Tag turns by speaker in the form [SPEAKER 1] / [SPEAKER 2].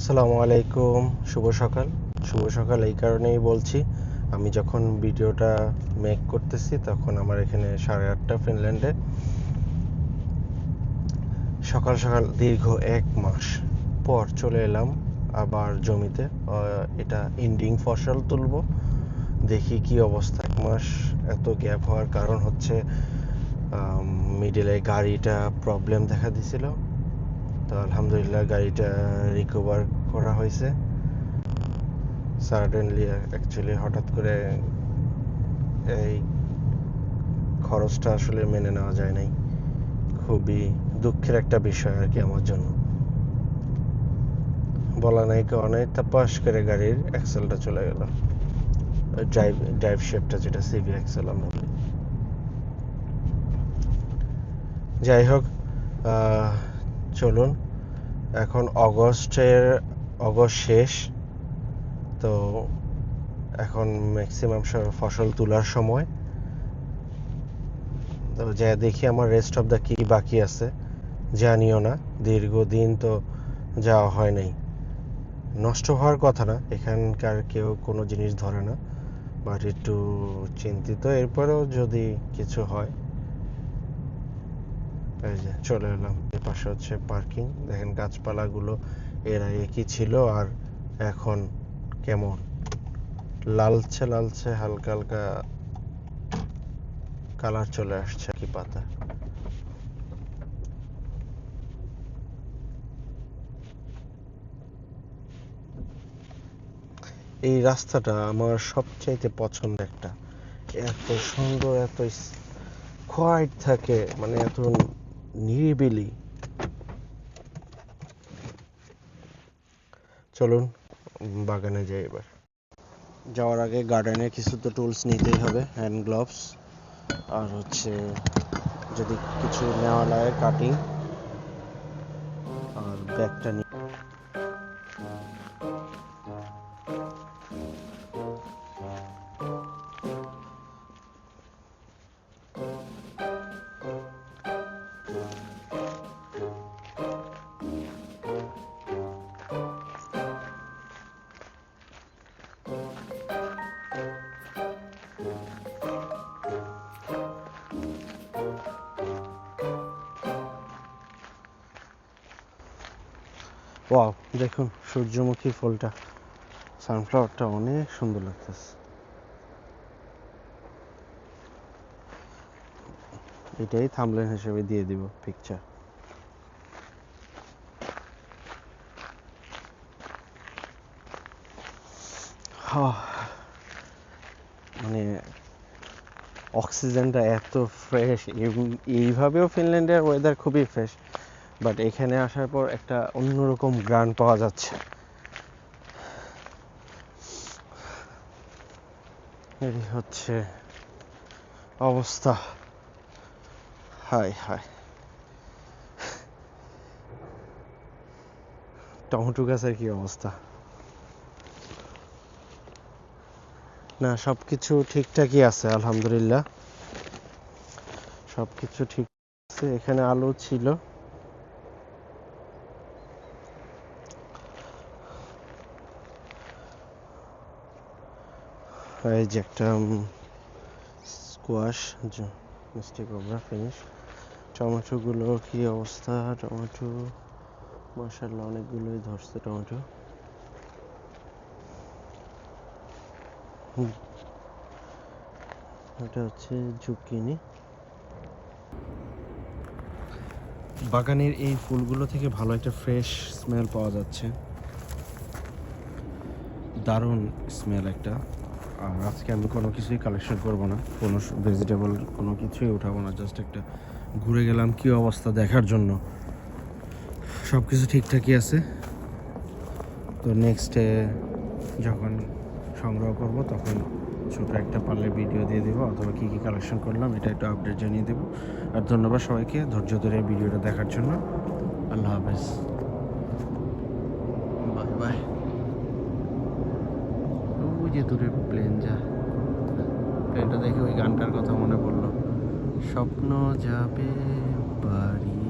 [SPEAKER 1] আসসালামু আলাইকুম, শুভ সকাল। শুভ সকাল এই কারণেই বলছি, আমি যখন ভিডিওটা মেক করতেছি তখন আমার এখানে সাড়ে আটটা ফিনল্যান্ডে। সকাল সকাল দীর্ঘ এক মাস পর চলে এলাম আবার জমিতে। এটা ইন্ডিং ফসল তুলব, দেখি কি অবস্থা। এক মাস এত গ্যাপ হওয়ার কারণ হচ্ছে মিডিলে গাড়িটা প্রবলেম দেখা দিছিল। তো আলহামদুলিল্লাহ গাড়িটা রিকভার করা হয়েছে। সাডেনলি অ্যাকচুয়ালি হঠাৎ করে এই খরচটা আসলে মেনে নেওয়া যায় নাই। খুবই দুঃখের একটা বিষয় আর কি আমার জন্য। বলা নাই অনেক তাপাস করে গাড়ির অ্যাক্সেলটা চলে গেল। ড্রাইভ ড্রাইভ শেপটা যেটা সিভি অ্যাক্সেল আমরা বলি যাই হোক আহ, চলুন, এখন অগস্টের, অগস্ট শেষ, তো এখন ম্যাক্সিমাম সব ফসল তোলার সময়। তো যা দেখি আমার রেস্ট অফ দ্য কি বাকি আছে, জানিও না, দীর্ঘদিন তো যাওয়া হয় নাই। নষ্ট হওয়ার কথা না, এখানকার কেউ কোনো জিনিস ধরে না বাট একটু চিন্তিত। এরপরেও যদি কিছু হয় এই যে চলে এলাম এর পাশে হচ্ছে পার্কিং দেখেন গাছপালাগুলো, এর আগে কি ছিল আর এখন কেমন? লালচে লালচে, হালকা হালকা কালার চলে আসছে কি পাতা। এই রাস্তাটা আমার সবচাইতে পছন্দ একটা। এত সুন্দর, এত কোয়াইট থাকে মানে এত নিরিবিলি। চলুন, বাগানে যাই এবার। যাওয়ার আগে গার্ডেনে কিছু তো টুলস নিতেই হবে হ্যান্ড গ্লাভস আর হচ্ছে যদি কিছু নেওয়া লাগে কাটিং আর ব্যাগটা নিয়ে ওয়াও দেখুন সূর্যমুখী ফুলটা। সানফ্লাওয়ারটা অনেক সুন্দর লাগতেছে। এটাই থামলেন হিসেবে দিয়ে দিব পিকচার মানে অক্সিজেনটা এত ফ্রেশ এইভাবেও ফিনল্যান্ডের ওয়েদার খুবই ফ্রেশ বাট এখানে আসার পর একটা অন্যরকম গ্রান পাওয়া যাচ্ছে। এই হচ্ছে অবস্থা। হাই হাই টমেটো গাছের কি অবস্থা? না, সবকিছু ঠিকঠাকই আছে, আলহামদুলিল্লাহ। সবকিছু ঠিক আছে। এখানে আলো ছিল। এই যে একটা স্কোয়াশ মিষ্টি কবরা ফিনিশ টমেটোগুলো কি অবস্থা? টমেটো মাসাল্লাহ অনেকগুলোই ধরছে টমেটো। এটা হচ্ছে জুকিনি বাগানের এই ফুলগুলো থেকে ভালো একটা ফ্রেশ স্মেল পাওয়া যাচ্ছে। দারুণ স্মেল একটা। আর আজকে আমি কোনো কিছুই কালেকশন করব না, কোনো ভেজিটেবল কোনো কিছুই উঠাবো না জাস্ট একটা ঘুরে গেলাম কি অবস্থা দেখার জন্য। সব কিছু ঠিকঠাকই আছে। তো নেক্সটে যখন সংগ্রহ করব, তখন ছোটো একটা পারলে ভিডিও দিয়ে দেবো, অথবা কী কী কালেকশন করলাম, এটা একটু আপডেট জানিয়ে দেবো। আর ধন্যবাদ সবাইকে ধৈর্য ধরে ভিডিওটা দেখার জন্য। আল্লাহ হাফেজ। Bye bye. যে দূরের প্লেন যা। প্লেনটা দেখে ওই গানটার কথা মনে পড়ল। স্বপ্ন যাবে বাড়ি।